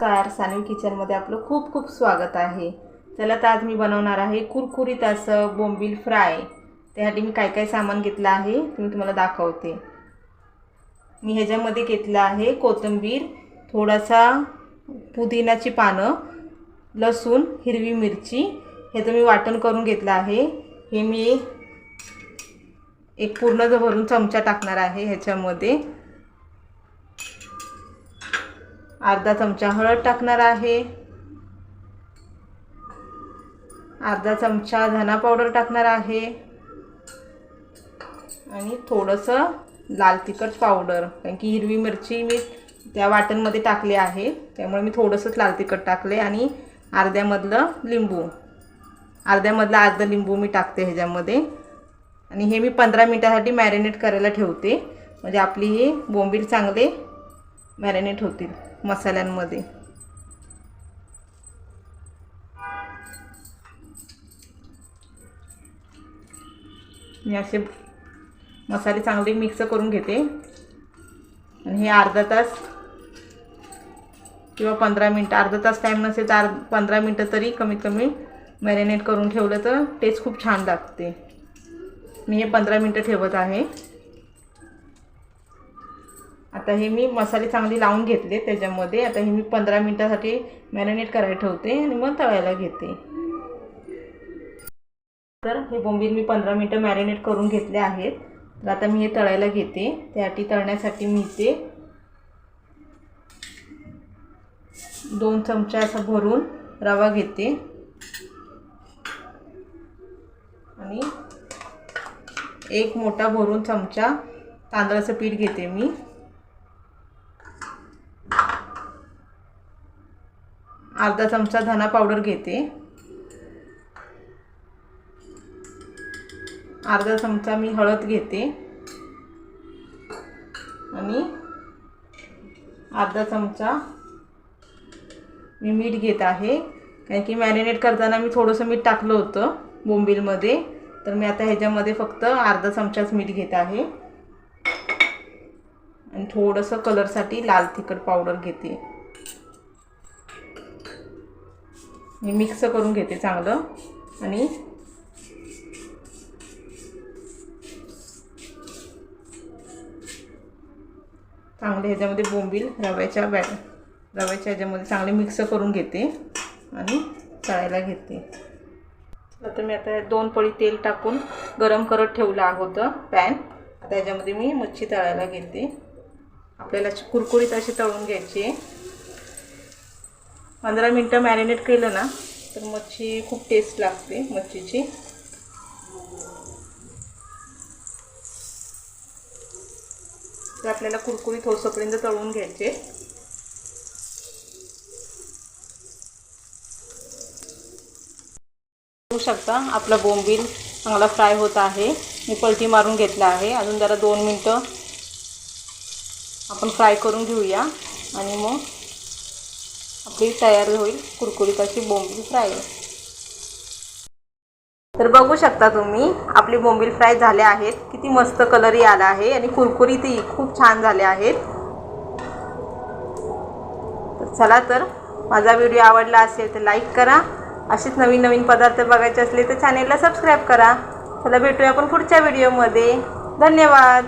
नमस्कार सानवी किचनमध्ये आपलं खूप खूप स्वागत आहे. चला तर आज मी बनवणार आहे कुरकुरीत असं बोंबील फ्राय. त्यासाठी मी काय काय सामान घेतलं आहे ते मी तुम्हाला दाखवते. मी ह्याच्यामध्ये घेतलं आहे कोथिंबीर थोडासा पुदिनाची पानं लसूण हिरवी मिरची. ह्याचं मी वाटण करून घेतलं आहे. हे मी एक पूर्ण भरून चमचा टाकणार आहे ह्याच्यामध्ये. अर्धा चमचा हळद टाकणार आहे. अर्धा चमचा धना पावडर टाकणार आहे. आणि थोडंसं लाल तिखट पावडर कारण की हिरवी मिरची मी त्या वाटणमध्ये टाकले आहे. त्यामुळे मी थोडंसंच लाल तिखट टाकले आणि अर्ध्यामधलं लिंबू अर्ध्यामधलं अर्धं लिंबू मी टाकते ह्याच्यामध्ये. आणि हे मी पंधरा मिनटासाठी मॅरिनेट करायला ठेवते. म्हणजे आपली हे बोंबील चांगले मॅरिनेट होतील मसाल्यांमध्ये. मी असे मसाले चांगले मिक्स करून घेते. आणि हे अर्धा तास किंवा पंधरा मिनटं अर्धा तास टाईम नसेल तर अर्ध पंधरा मिनटं तरी कमीत कमी मॅरिनेट करून ठेवलं तर टेस्ट खूप छान लागते. मी हे पंधरा मिनटं ठेवत आहे. आता हे मी मसाले चांगले लावून घेतले त्याच्यामध्ये. आता हे मी पंधरा मिनटासाठी मॅरिनेट करायला ठेवते आणि मग तळायला घेते. तर हे बोंबील मी पंधरा मिनटं मॅरिनेट करून घेतले आहेत. तर आता मी हे तळायला घेते. त्यासाठी तळण्यासाठी मी ते दोन चमचा असं भरून रवा घेते. आणि एक मोठा भरून चमचा तांदळाचं पीठ घेते मी. अर्धा चमचा धना पावडर घेते. अर्धा चमचा मी हळद घेते. आणि अर्धा चमचा मी मीठ घेत आहे. कारण की मॅरिनेट करताना मी थोडंसं मीठ टाकलं होतं बोंबीलमध्ये. तर मी आता ह्याच्यामध्ये फक्त अर्धा चमचाच मीठ घेत आहे. आणि थोडंसं कलरसाठी लाल तिखट पावडर घेते. मी मिक्स करून घेते चांगलं. आणि चांगले ह्याच्यामध्ये बोंबील रव्याच्या बॅ रव्याच्या ह्याच्यामध्ये चांगले मिक्स करून घेते आणि तळायला घेते. आता मी आता दोन पळी तेल टाकून गरम करत ठेवलं होतं पॅन. आता ह्याच्यामध्ये मी मच्छी तळायला घेते. आपल्याला कुरकुरीत अशी तळून घ्यायची आहे. पंधरा मिनटं मॅरिनेट केलं ना तर मच्छी खूप टेस्ट लागते मच्छीची. तर आपल्याला कुरकुरीत होसोपर्यंत तळून घ्यायचे. बघू शकता आपला बोंबील चांगला फ्राय होत आहे. मी पलटी मारून घेतला आहे. अजून जरा दोन मिनटं आपण फ्राय करून घेऊया. आणि मग आपली तयार होईल कुरकुरीत अशी बोंबील फ्राय. तर बघू शकता तुम्ही आपली बोंबील फ्राय झाले आहेत. किती मस्त कलरही आला आहे आणि कुरकुरीतही खूप छान झाले आहेत. तर चला तर माझा व्हिडिओ आवडला असेल तर लाईक करा. असेच नवीन नवीन पदार्थ बघायचे असले तर चॅनेलला सबस्क्राईब करा. चला भेटूया आपण पुढच्या व्हिडिओमध्ये धन्यवाद.